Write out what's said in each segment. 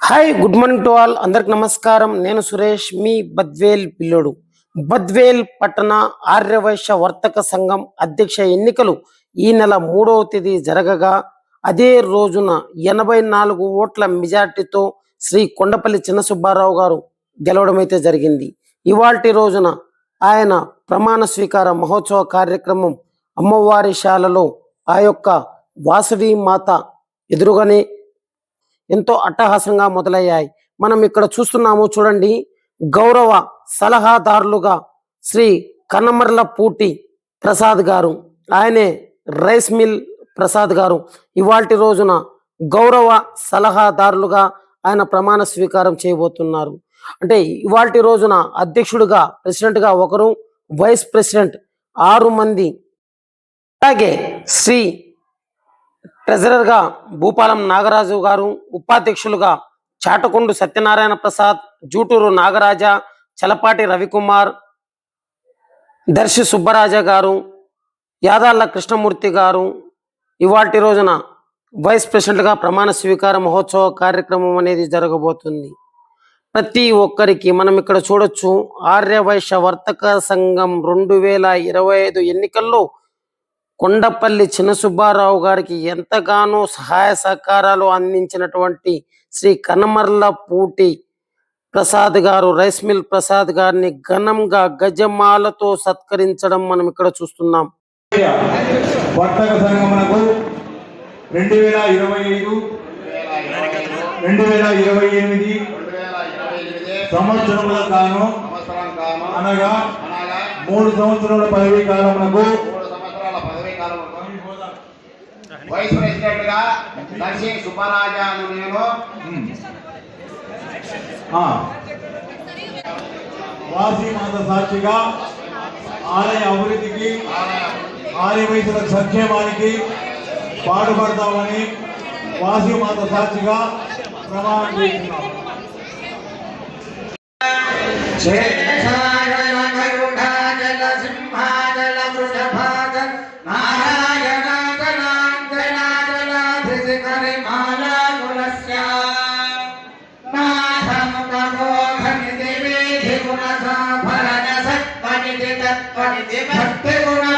Hi good morning to all అందరికి నమస్కారం. నేను సురేష్ మీ బద్వేల్ పిల్లోడు. బద్వేల్ పట్టణ ఆర్యవైశ్య వర్తక సంఘం అధ్యక్ష ఎన్నికలు ఈ నెల మూడవ తేదీ జరగగా అదే రోజున ఎనభై నాలుగు ఓట్ల మెజార్టీతో శ్రీ కొండపల్లి చిన్న సుబ్బారావు గారు గెలవడం అయితే జరిగింది. ఇవాల్టి రోజున ఆయన ప్రమాణ స్వీకార మహోత్సవ కార్యక్రమం అమ్మవారి శాలలో ఆ యొక్క వాసవి మాత ఎదురుగానే ఎంతో అట్టహాసంగా మొదలయ్యాయి. మనం ఇక్కడ చూస్తున్నాము చూడండి గౌరవ సలహాదారులుగా శ్రీ కన్నమర్ల పూటి ప్రసాద్ గారు ఆయనే రైస్ మిల్ ప్రసాద్ గారు. ఇవాటి రోజున గౌరవ సలహాదారులుగా ఆయన ప్రమాణ స్వీకారం చేయబోతున్నారు. అంటే ఇవాటి రోజున అధ్యక్షుడిగా ప్రెసిడెంట్గా ఒకరు వైస్ ప్రెసిడెంట్ ఆరు మంది. అలాగే శ్రీ ట్రెజరర్గా భూపాలం నాగరాజు గారు ఉపాధ్యక్షులుగా చాటకొండు సత్యనారాయణ ప్రసాద్ జూటూరు నాగరాజ చలపాటి రవికుమార్ దర్శి సుబ్బరాజ గారు యాదాళ్ళ కృష్ణమూర్తి గారు ఇవాటి రోజున వైస్ ప్రెసిడెంట్గా ప్రమాణ స్వీకార మహోత్సవ కార్యక్రమం అనేది జరగబోతుంది. ప్రతి ఒక్కరికి మనం ఇక్కడ చూడొచ్చు ఆర్యవైశ్య వర్తక సంఘం రెండు వేల ఇరవై ఐదు ఎన్నికల్లో కొండపల్లి చిన్నసుబ్బారావు గారికి ఎంతగానో సహాయ సహకారాలు అందించినటువంటి శ్రీ కనమర్ల పూటి ప్రసాద్ గారు రైస్ మిల్ ప్రసాద్ గారిని ఘనంగా గజమాలతో సత్కరించడం మనం ఇక్కడ చూస్తున్నాం. వర్తక సంఘమునకు రెండు వేల ఇరవై ఐదు రెండు వేల ఇరవై ఎనిమిది రెండు సంవత్సరముల కాను అనగా అనగా మూడు సంవత్సరముల పదవీ కాలమునకు మూడు సంవత్సరాల పదవీ కాలం వైస్ ప్రెసిడెంట్గా దర్శి సుబ్బరాజాను నేను. మాత సాక్షిగా ఆలయ అభివృద్ధికి ఆలయ వయసుల సంక్షేమానికి పాటుపడతామని వాసి మాత సాక్షిగా ప్రమాణం చేస్తున్నాం. భక్తి గుణపూర్ణ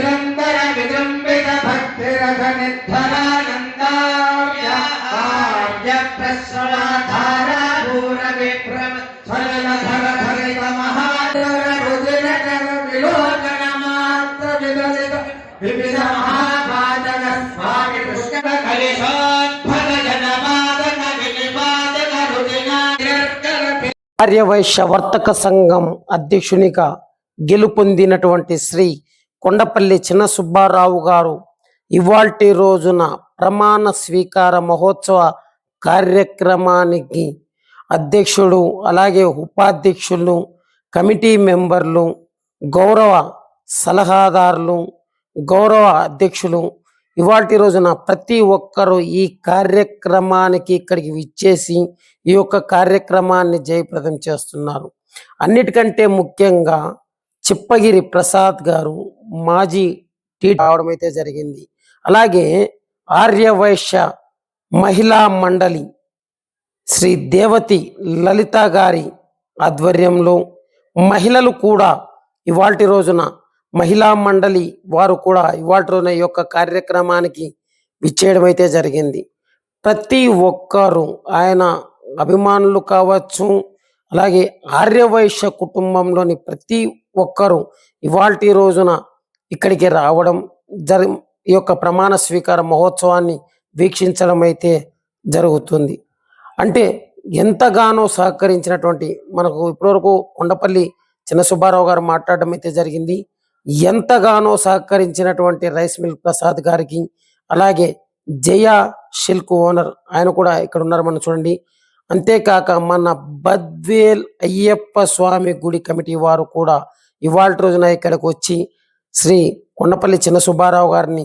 నిరంతర విజృంభిత భక్తిరథ నిర్ధరానందార్య ఆర్య ప్రసవాధార పూర విభ్రమ సరళధర ధరిత మహాధర రుదిర కర విలోచన మాత్ర విదలిత వివిధ మహాపాదన స్వామి పుష్కర కలిశోద్భవ జనమాదక వినిపాదక రుదిన ఆర్యవైశ్య వర్తక సంఘం అధ్యక్షునిగా గెలుపొందినటువంటి శ్రీ కొండపల్లి చిన్న సుబ్బారావు గారు ఇవాల్టి రోజున ప్రమాణ స్వీకార మహోత్సవ కార్యక్రమానికి అధ్యక్షుడు అలాగే ఉపాధ్యక్షులు కమిటీ మెంబర్లు గౌరవ సలహాదారులు గౌరవ అధ్యక్షులు. ఇవాటి రోజున ప్రతి ఒక్కరూ ఈ కార్యక్రమానికి ఇక్కడికి విచ్చేసి ఈ యొక్క కార్యక్రమాన్ని జయప్రదం చేస్తున్నారు. అన్నిటికంటే ముఖ్యంగా చిప్పగిరి ప్రసాద్ గారు మాజీ టీ రావడం అయితే జరిగింది. అలాగే ఆర్యవైశ్య మహిళా మండలి శ్రీ దేవతి లలిత గారి ఆధ్వర్యంలో మహిళలు కూడా ఇవాటి రోజున మహిళా మండలి వారు కూడా ఇవాటి రోజున ఈ యొక్క కార్యక్రమానికి విచ్చేయడం అయితే జరిగింది. ప్రతి ఒక్కరు ఆయన అభిమానులు కావచ్చు అలాగే ఆర్యవైశ్య కుటుంబంలోని ప్రతి ఒక్కరూ ఇవాల్టి రోజున ఇక్కడికి రావడం జరి ఈ యొక్క ప్రమాణ స్వీకార మహోత్సవాన్ని వీక్షించడం అయితే జరుగుతుంది. అంటే ఎంతగానో సహకరించినటువంటి మనకు ఇప్పటివరకు కొండపల్లి చిన్న సుబ్బారావు గారు మాట్లాడడం అయితే జరిగింది. ఎంతగానో సహకరించినటువంటి రైస్ మిల్ ప్రసాద్ గారికి అలాగే జయ సిల్క్ ఓనర్ ఆయన కూడా ఇక్కడ ఉన్నారు మనం చూడండి. అంతేకాక మన బద్వేల్ అయ్యప్ప స్వామి గుడి కమిటీ వారు కూడా ఇవాళ రోజున ఇక్కడికి వచ్చి శ్రీ కొండపల్లి చిన్న సుబ్బారావు గారిని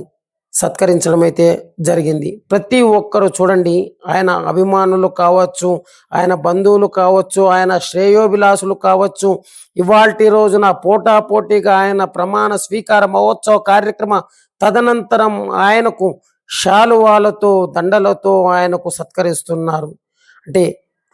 సత్కరించడం అయితే జరిగింది. ప్రతి ఒక్కరు చూడండి ఆయన అభిమానులు కావచ్చు ఆయన బంధువులు కావచ్చు ఆయన శ్రేయోభిలాసులు కావచ్చు ఇవాల్టి రోజున పోటాపోటీగా ఆయన ప్రమాణ స్వీకార మహోత్సవ కార్యక్రమ తదనంతరం ఆయనకు శాలువాలతో దండలతో ఆయనకు సత్కరిస్తున్నారు. అంటే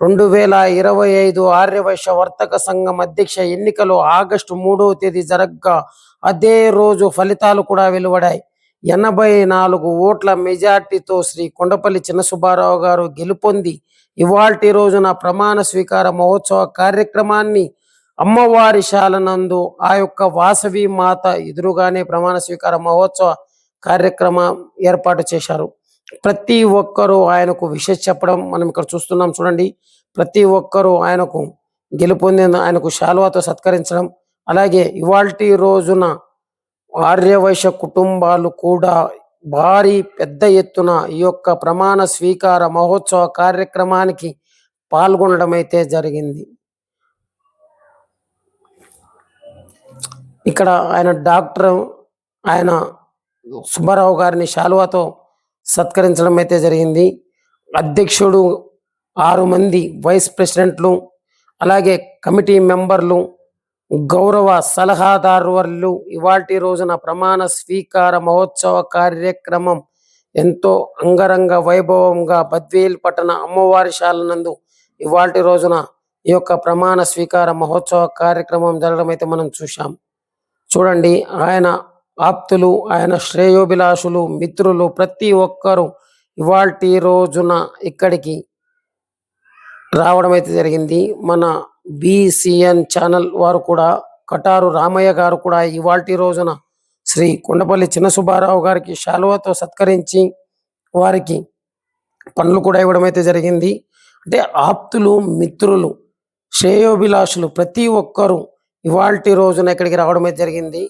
రెండు వేల ఇరవై ఐదు ఆర్యవైశ్య వర్తక సంఘం అధ్యక్ష ఎన్నికలు ఆగస్టు మూడవ తేదీ జరగ్గా అదే రోజు ఫలితాలు కూడా వెలువడాయి. ఎనభై నాలుగు ఓట్ల మెజార్టీతో శ్రీ కొండపల్లి చిన్నసుబ్బారావు గారు గెలుపొంది. ఇవాల్టి రోజున ప్రమాణ స్వీకార మహోత్సవ కార్యక్రమాన్ని అమ్మవారి శాలనందు ఆ యొక్క వాసవి మాత ఎదురుగానే ప్రమాణ స్వీకార మహోత్సవ కార్యక్రమం ఏర్పాటు చేశారు. ప్రతి ఒక్కరూ ఆయనకు విషెస్ చెప్పడం మనం ఇక్కడ చూస్తున్నాం చూడండి. ప్రతి ఒక్కరూ ఆయనకు గెలుపొందిన ఆయనకు శాలువాతో సత్కరించడం అలాగే ఇవాల్టి రోజున ఆర్యవైశ్య కుటుంబాలు కూడా భారీ పెద్ద ఎత్తున ఈ యొక్క ప్రమాణ స్వీకార మహోత్సవ కార్యక్రమానికి పాల్గొనడం అయితే జరిగింది. ఇక్కడ ఆయన డాక్టర్ ఆయన సుబ్బారావు గారిని శాలువాతో సత్కరించడం అయితే జరిగింది. అధ్యక్షుడు ఆరు మంది వైస్ ప్రెసిడెంట్లు అలాగే కమిటీ మెంబర్లు గౌరవ సలహాదారులు ఇవాటి రోజున ప్రమాణ స్వీకార మహోత్సవ కార్యక్రమం ఎంతో అంగరంగ వైభవంగా బద్వేల్ పట్టణ అమ్మవారి శాలనందు ఇవాటి రోజున ఈ యొక్క ప్రమాణ స్వీకార మహోత్సవ కార్యక్రమం జరగడం అయితే మనం చూశాం. చూడండి ఆయన ఆప్తులు ఆయన శ్రేయోభిలాషులు మిత్రులు ప్రతి ఒక్కరూ ఇవాల్టి రోజున ఇక్కడికి రావడం అయితే జరిగింది. మన బీసీఎన్ ఛానల్ వారు కూడా కటారు రామయ్య గారు కూడా ఇవాల్టి రోజున శ్రీ కొండపల్లి చిన్న సుబ్బారావు గారికి శాలువతో సత్కరించి వారికి పనులు కూడా ఇవ్వడం అయితే జరిగింది. అంటే ఆప్తులు మిత్రులు శ్రేయోభిలాషులు ప్రతి ఒక్కరూ ఇవాల్టి రోజున ఇక్కడికి రావడం అయితే జరిగింది.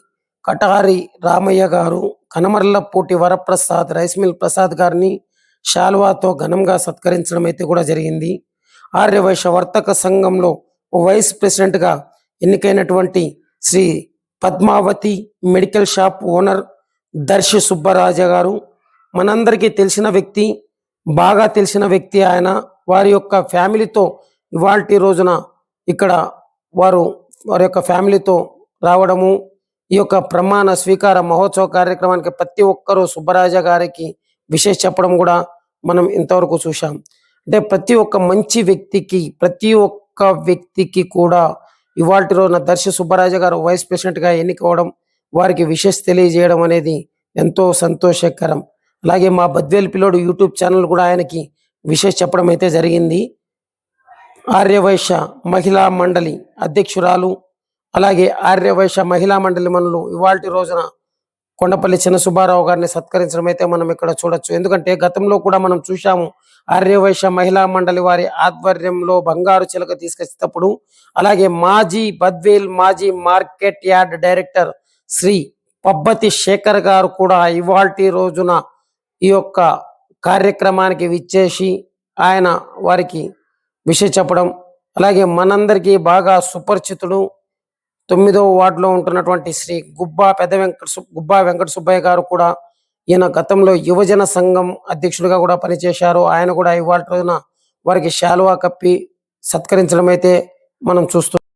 కటారి రామయ్య గారు కనమర్లపూటి వరప్రసాద్ రైస్ మిల్ ప్రసాద్ గారిని శాల్వాతో ఘనంగా సత్కరించడం అయితే కూడా జరిగింది. ఆర్యవైశ్య వర్తక సంఘంలో వైస్ ప్రెసిడెంట్గా ఎన్నికైనటువంటి Shri Padmavathi medical shop owner Darsi Subbaraja గారు మనందరికీ తెలిసిన వ్యక్తి బాగా తెలిసిన వ్యక్తి ఆయన వారి యొక్క ఫ్యామిలీతో ఇవాల్టి రోజున ఇక్కడ వారు వారి యొక్క ఫ్యామిలీతో రావడము ఈ యొక్క ప్రమాణ స్వీకార మహోత్సవ కార్యక్రమానికి ప్రతి ఒక్కరూ సుబ్బరాజ గారికి విశేష చెప్పడం కూడా మనం ఇంతవరకు చూశాం. అంటే ప్రతి ఒక్క మంచి వ్యక్తికి ప్రతి ఒక్క వ్యక్తికి కూడా ఇవాల్టి రోజున దర్శి సుబ్బరాజ గారు వైస్ ప్రెసిడెంట్గా ఎన్నికవడం వారికి విశేష తెలియజేయడం అనేది ఎంతో సంతోషకరం. అలాగే మా బద్వేల్ పిల్లోడు యూట్యూబ్ ఛానల్ కూడా ఆయనకి విశేష చెప్పడం అయితే జరిగింది. ఆర్యవైశ్య మహిళా మండలి అధ్యక్షురాలు అలాగే ఆర్యవైశ్య మహిళా మండలి మనలు ఇవాళ రోజున కొండపల్లి చిన్న సుబ్బారావు గారిని సత్కరించడం అయితే మనం ఇక్కడ చూడొచ్చు. ఎందుకంటే గతంలో కూడా మనం చూశాము ఆర్యవైశ్య మహిళా మండలి వారి ఆధ్వర్యంలో బంగారు చిలక తీసుకొచ్చేటప్పుడు అలాగే మాజీ బద్వేల్ మాజీ market yard director Shri Pabbathi Shekar గారు కూడా ఇవాల్టి రోజున ఈ యొక్క కార్యక్రమానికి విచ్చేసి ఆయన వారికి విష చెప్పడం అలాగే మనందరికీ బాగా సుపరిచితుడు తొమ్మిదవ వార్డులో ఉంటున్నటువంటి శ్రీ గుబ్బా పెద్ద వెంకట గుబ్బా వెంకట సుబ్బయ్య గారు కూడా ఈయన గతంలో యువజన సంఘం అధ్యక్షుడిగా కూడా పనిచేశారు. ఆయన కూడా ఇవాళ రోజున వారికి శాలువా కప్పి సత్కరించడం అయితే మనం చూస్తున్నాం